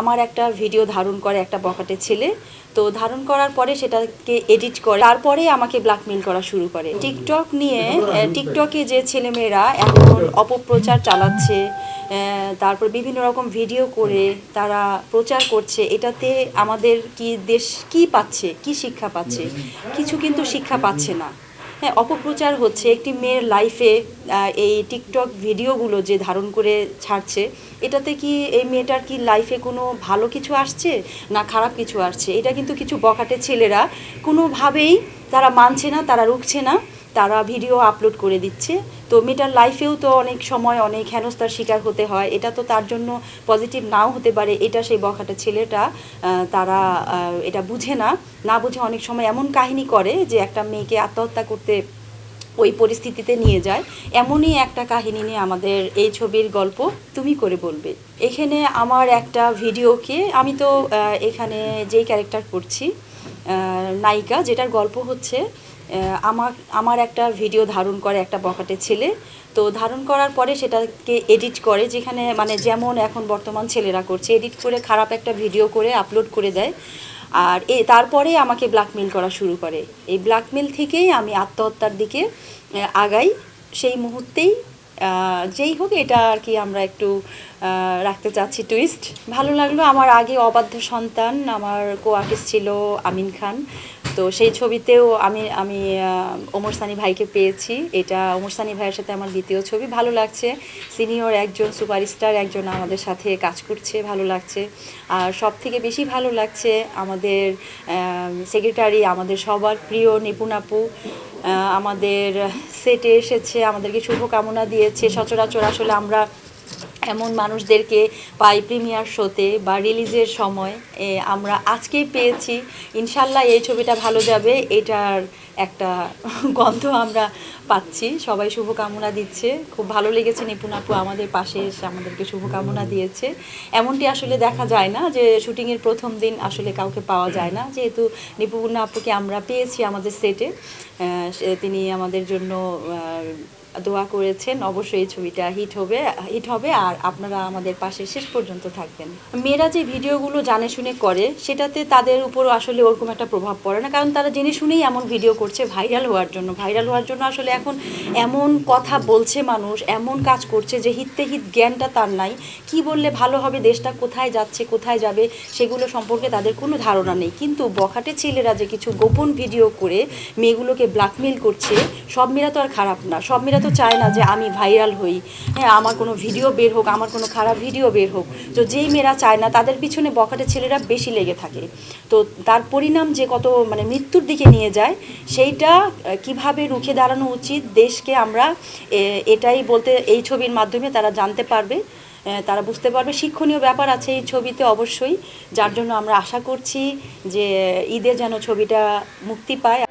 আমার একটা ভিডিও ধারণ করে একটা বখাটে ছেলে। তো ধারণ করার পরে সেটাকে এডিট করে তারপরে আমাকে ব্ল্যাকমেল করা শুরু করে। টিকটক নিয়ে টিকটকে যে ছেলেমেয়েরা এখন অপপ্রচার চালাচ্ছে তারপর বিভিন্ন রকম ভিডিও করে তারা প্রচার করছে এটাতে আমাদের কি দেশ কি পাচ্ছে কি শিক্ষা পাচ্ছে? কিছু কিন্তু শিক্ষা পাচ্ছে না। হ্যাঁ অপপ্রচার হচ্ছে। একটি মেয়ের লাইফে এই টিকটক ভিডিওগুলো যে ধারণ করে ছাড়ছে, এটাতে কি এই মেয়েটার কি লাইফে কোনো ভালো কিছু আসছে না খারাপ কিছু আসছে? এটা কিন্তু কিছু বখাটে ছেলেরা কোনোভাবেই তারা মানছে না, তারা রুখছে না। তারা ভিডিও আপলোড করে দিচ্ছে। তো মেয়েটার লাইফেও তো অনেক সময় অনেক হেনস্থার শিকার হতে হয়। এটা তো তার জন্য পজিটিভ নাও হতে পারে, এটা সেই বখাটা ছেলেটা তারা এটা বুঝে না। না বুঝে অনেক সময় এমন কাহিনী করে যে একটা মেয়েকে আত্মহত্যা করতে ওই পরিস্থিতিতে নিয়ে যায়। এমনই একটা কাহিনী নিয়ে আমাদের এই ছবির গল্প তুমি করে বলবে। এখানে আমার একটা ভিডিওকে আমি তো এখানে যেই ক্যারেক্টার করছি নায়িকা, যেটার গল্প হচ্ছে আমার আমার একটা ভিডিও ধারণ করে একটা বখাটে ছেলে। তো ধারণ করার পরে সেটাকে এডিট করে যেখানে মানে যেমন এখন বর্তমান ছেলেরা করছে এডিট করে খারাপ একটা ভিডিও করে আপলোড করে দেয়। আর এ তারপরে আমাকে ব্ল্যাকমেল করা শুরু করে। এই ব্ল্যাকমেল থেকেই আমি আত্মহত্যার দিকে আগাই। সেই মুহূর্তেই যেই হোক এটা আর কি আমরা একটু রাখতে চাচ্ছি টুইস্ট ভালো লাগল আমার আগে অবাধ্য সন্তান আমার কো আর্টিস্ট ছিল আমিন খান। তো সেই ছবিতেও আমি আমি ওমর সানি ভাইকে পেয়েছি। এটা ওমর সানি ভাইয়ের সাথে আমার দ্বিতীয় ছবি। ভালো লাগছে। সিনিয়র একজন সুপারস্টার, একজন আমাদের সাথে কাজ করছে, ভালো লাগছে। আর সব থেকে বেশি ভালো লাগছে আমাদের সেক্রেটারি আমাদের সবার প্রিয় নিপুণ আপু। আমাদের সেটে এসেছে, আমাদেরকে শুভকামনা দিয়েছে। সচরাচর আসলে আমরা এমন মানুষদেরকে পাই প্রিমিয়ার শোতে বা রিলিজের সময় আমরা আজকেই পেয়েছি। ইনশাল্লাহ এই ছবিটা ভালো যাবে, এটার একটা গন্ধ আমরা পাচ্ছি। সবাই শুভকামনা দিচ্ছে। খুব ভালো লেগেছে নিপুণ আপু আমাদের পাশে এসে আমাদেরকে শুভকামনা দিয়েছে। এমনটি আসলে দেখা যায় না যে শুটিংয়ের প্রথম দিন আসলে কাউকে পাওয়া যায় না। যেহেতু নিপুণ আপুকে আমরা পেয়েছি আমাদের সেটে তিনি আমাদের জন্য দোয়া করেছেন, অবশ্যই এই ছবিটা হিট হবে হিট হবে আর আপনারা আমাদের পাশে শেষ পর্যন্ত থাকবেন। মেয়েরা যে ভিডিওগুলো জানে শুনে করে, সেটাতে তাদের উপর আসলে ওরকম একটা প্রভাব পড়ে না, কারণ তারা জেনে শুনেই এমন ভিডিও করছে ভাইরাল হওয়ার জন্য। ভাইরাল হওয়ার জন্য আসলে এখন এমন কথা বলছে মানুষ, এমন কাজ করছে যে হিততে হিত জ্ঞানটা তার নাই। কি বললে ভালো হবে, দেশটা কোথায় যাচ্ছে, কোথায় যাবে, সেগুলো সম্পর্কে তাদের কোনো ধারণা নেই। কিন্তু বখাটে ছেলেরা যে কিছু গোপন ভিডিও করে মেয়েগুলোকে ব্ল্যাকমেল করছে, সব মেয়েরা তো আর খারাপ না, সব মেয়েরা তো চায় না যে আমি ভাইরাল হই। হ্যাঁ আমার কোনো ভিডিও বের হোক, আমার কোনো খারাপ ভিডিও বের হোক। তো যেই মেয়েরা চায় না, তাদের পিছনে বখাটে ছেলেরা বেশি লেগে থাকে। তো তার পরিণাম যে কত মানে মৃত্যুর দিকে নিয়ে যায়, সেইটা কীভাবে রুখে দাঁড়ানো উচিত, দেশকে আমরা এটাই বলতে, এই ছবির মাধ্যমে তারা জানতে পারবে। তারা বুঝতে পারবে। শিক্ষণীয় ব্যাপার আছে এই ছবিতে অবশ্যই। যার জন্য আমরা আশা করছি যে ঈদে যেন ছবিটা মুক্তি পায়।